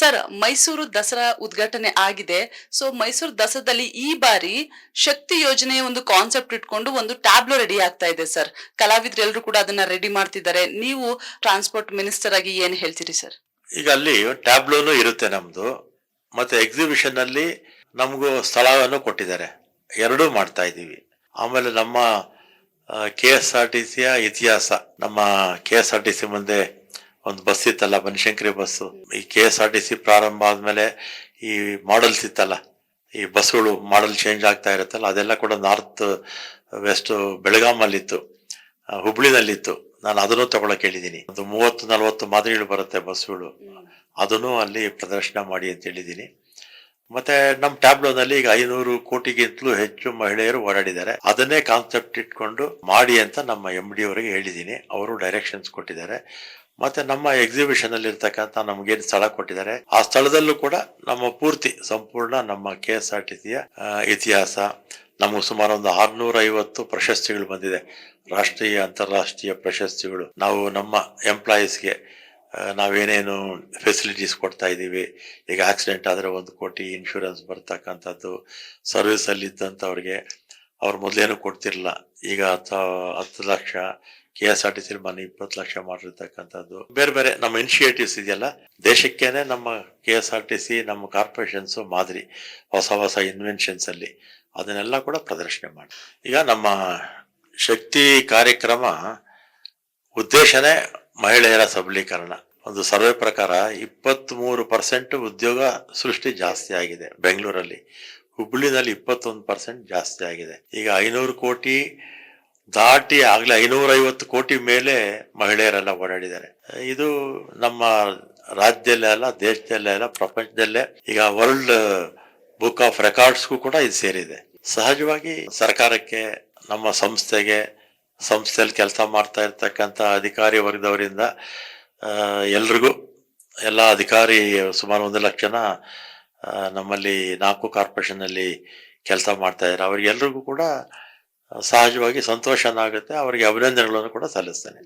Sir, Mysuru Dasara ಉದ್ಘಾಟನೆ ಆಗಿದೆ. So Mysuru ದಸರಾದಲ್ಲಿ ಈ ಬಾರಿ ಶಕ್ತಿ ಯೋಜನೆಯ ಒಂದು ಕಾನ್ಸೆಪ್ಟ್ ಇಟ್ಕೊಂಡು ಒಂದು ಟ್ಯಾಬ್ಲೋ ರೆಡಿ ಆಗ್ತಾ ಇದೆ ಸರ್. ಕಲಾವಿದ್ರು ಎಲ್ಲರೂ ಕೂಡ ಅದನ್ನ ರೆಡಿ ಮಾಡ್ತಿದ್ದಾರೆ. ನೀವು ಟ್ರಾನ್ಸ್ಪೋರ್ಟ್ ಮಿನಿಸ್ಟರ್ ಆಗಿ ಏನ್ ಹೇಳ್ತೀರಿ ಸರ್? ಈಗ ಅಲ್ಲಿ ಟ್ಯಾಬ್ಲೋನು ಇರುತ್ತೆ ನಮ್ದು. ಮತ್ತೆ ಎಕ್ಸಿಬಿಷನ್ ಅಲ್ಲಿ ನಮಗೂ ಸ್ಥಳವನ್ನು ಕೊಟ್ಟಿದ್ದಾರೆ. ಎರಡೂ ಮಾಡ್ತಾ ಇದ್ದೀವಿ. ಆಮೇಲೆ ನಮ್ಮ ಕೆ ಎಸ್ ಆರ್ ಟಿ ಸಿಯ ಇತಿಹಾಸ, ನಮ್ಮ K S R T C ಮುಂದೆ ಒಂದು ಬಸ್ ಇತ್ತಲ್ಲ ಬನಶಂಕರಿ ಬಸ್ಸು ಈ K S R T C ಪ್ರಾರಂಭ ಆದ್ಮೇಲೆ ಈ ಮಾಡಲ್ಸ್ ಇತ್ತಲ್ಲ, ಈ ಬಸ್ಗಳು ಮಾಡಲ್ ಚೇಂಜ್ ಆಗ್ತಾ ಇರುತ್ತಲ್ಲ, ಅದೆಲ್ಲ ಕೂಡ ನಾರ್ತ್ ವೆಸ್ಟ್ ಬೆಳಗಾಮಲ್ಲಿತ್ತು ಹುಬ್ಳಿನಲ್ಲಿತ್ತು. ನಾನು ಅದನ್ನು ತಗೊಳಕ್ ಹೇಳಿದ್ದೀನಿ ಒಂದು ಮೂವತ್ತು, ನಲವತ್ತು ಮಾದರಿಗಳು ಬರುತ್ತೆ ಬಸ್ಗಳು ಅದನ್ನು ಅಲ್ಲಿ ಪ್ರದರ್ಶನ ಮಾಡಿ ಅಂತ ಹೇಳಿದ್ದೀನಿ ಮತ್ತೆ ನಮ್ಮ ಟ್ಯಾಬ್ಲೋನಲ್ಲಿ ಈಗ ಐನೂರು ಕೋಟಿಗಿಂತಲೂ ಹೆಚ್ಚು ಮಹಿಳೆಯರು ಓಡಾಡಿದ್ದಾರೆ ಅದನ್ನೇ ಕಾನ್ಸೆಪ್ಟ್ ಇಟ್ಕೊಂಡು ಮಾಡಿ ಅಂತ ನಮ್ಮ ಎಂ ಡಿ ಅವರಿಗೆ ಹೇಳಿದ್ದೀನಿ ಅವರು ಡೈರೆಕ್ಷನ್ಸ್ ಕೊಟ್ಟಿದ್ದಾರೆ. ಮತ್ತೆ ನಮ್ಮ ಎಕ್ಸಿಬಿಷನ್ ಅಲ್ಲಿ ಇರ್ತಕ್ಕಂಥ ನಮ್ಗೇನು ಸ್ಥಳ ಕೊಟ್ಟಿದ್ದಾರೆ, ಆ ಸ್ಥಳದಲ್ಲೂ ಕೂಡ ನಮ್ಮ ಪೂರ್ತಿ ಸಂಪೂರ್ಣ ನಮ್ಮ ಕೆ ಎಸ್ ಆರ್ ಟಿ ಸಿಯ ಇತಿಹಾಸ, ನಮಗೆ ಸುಮಾರು ಒಂದು ಆರ್ನೂರ ಐವತ್ತು ಪ್ರಶಸ್ತಿಗಳು ಬಂದಿದೆ. ರಾಷ್ಟ್ರೀಯ, ಅಂತಾರಾಷ್ಟ್ರೀಯ ಪ್ರಶಸ್ತಿಗಳು. ನಾವು ನಮ್ಮ ಎಂಪ್ಲಾಯೀಸ್ಗೆ ನಾವೇನೇನು ಫೆಸಿಲಿಟೀಸ್ ಕೊಡ್ತಾ ಇದ್ದೀವಿ, ಈಗ ಆಕ್ಸಿಡೆಂಟ್ ಆದರೆ ಒಂದು ಕೋಟಿ ಇನ್ಶೂರೆನ್ಸ್ ಬರ್ತಕ್ಕಂಥದ್ದು ಸರ್ವಿಸ್ ಅಲ್ಲಿ ಇದ್ದಂಥವ್ರಿಗೆ ಅವ್ರು ಮೊದಲೇನು ಕೊಡ್ತಿರಲಿಲ್ಲ. ಈಗ ಹತ್ತು ಹತ್ತು lakh K S R T C ಮನೆ ಇಪ್ಪತ್ತು ಲಕ್ಷ ಮಾಡಿರ್ತಕ್ಕಂಥದ್ದು. ಬೇರೆ ಬೇರೆ ನಮ್ಮ ಇನಿಷಿಯೇಟಿವ್ಸ್ ಇದೆಯಲ್ಲ, ದೇಶಕ್ಕೇನೆ ನಮ್ಮ K S R T C ನಮ್ಮ ಕಾರ್ಪೊರೇಷನ್ಸ್ ಮಾದರಿ, ಹೊಸ ಹೊಸ ಇನ್ವೆನ್ಷನ್ಸ್ ಅಲ್ಲಿ ಅದನ್ನೆಲ್ಲ ಕೂಡ ಪ್ರದರ್ಶನ ಮಾಡಿ. ಈಗ ನಮ್ಮ ಶಕ್ತಿ ಕಾರ್ಯಕ್ರಮ ಉದ್ದೇಶನೇ ಮಹಿಳೆಯರ ಸಬಲೀಕರಣ. ಒಂದು ಸರ್ವೆ ಪ್ರಕಾರ ಇಪ್ಪತ್ತ್ ಮೂರು ಪರ್ಸೆಂಟ್ ಉದ್ಯೋಗ ಸೃಷ್ಟಿ ಜಾಸ್ತಿ ಆಗಿದೆ ಬೆಂಗಳೂರಲ್ಲಿ. ಹುಬ್ಬಳ್ಳಿನಲ್ಲಿ ಇಪ್ಪತ್ತೊಂದು ಪರ್ಸೆಂಟ್ ಜಾಸ್ತಿ ಆಗಿದೆ. ಈಗ ಐನೂರು ಕೋಟಿ ದಾಟಿ ಆಗ್ಲೇ ಐನೂರೈವತ್ತು ಕೋಟಿ ಮೇಲೆ ಮಹಿಳೆಯರೆಲ್ಲ ಓಡಾಡಿದ್ದಾರೆ. ಇದು ನಮ್ಮ ರಾಜ್ಯದಲ್ಲೇ ಅಲ್ಲ, ದೇಶದಲ್ಲೇ ಅಲ್ಲ, ಪ್ರಪಂಚದಲ್ಲೇ ಈಗ ವರ್ಲ್ಡ್ ಬುಕ್ ಆಫ್ ರೆಕಾರ್ಡ್ಸ್ಗೂ ಕೂಡ ಇದು ಸೇರಿದೆ. ಸಹಜವಾಗಿ ಸರ್ಕಾರಕ್ಕೆ, ನಮ್ಮ ಸಂಸ್ಥೆಗೆ, ಸಂಸ್ಥೆಯಲ್ಲಿ ಕೆಲಸ ಮಾಡ್ತಾ ಇರ್ತಕ್ಕಂಥ ಅಧಿಕಾರಿ ವರ್ಗದವರಿಂದ ಎಲ್ರಿಗೂ ಎಲ್ಲ ಅಧಿಕಾರಿ ಸುಮಾರು ಒಂದು ಲಕ್ಷ ಜನ ನಮ್ಮಲ್ಲಿ ನಾಲ್ಕು ಕಾರ್ಪೊರೇಷನ್ ಅಲ್ಲಿ ಕೆಲಸ ಮಾಡ್ತಾ ಇದ್ದಾರೆ. ಅವರಿಗೆಲ್ರಿಗೂ ಕೂಡ ಸಹಜವಾಗಿ ಸಂತೋಷನಾಗುತ್ತೆ ಅವರಿಗೆ ಅಭಿನಂದನೆಗಳನ್ನು ಕೂಡ ಸಲ್ಲಿಸ್ತೇನೆ.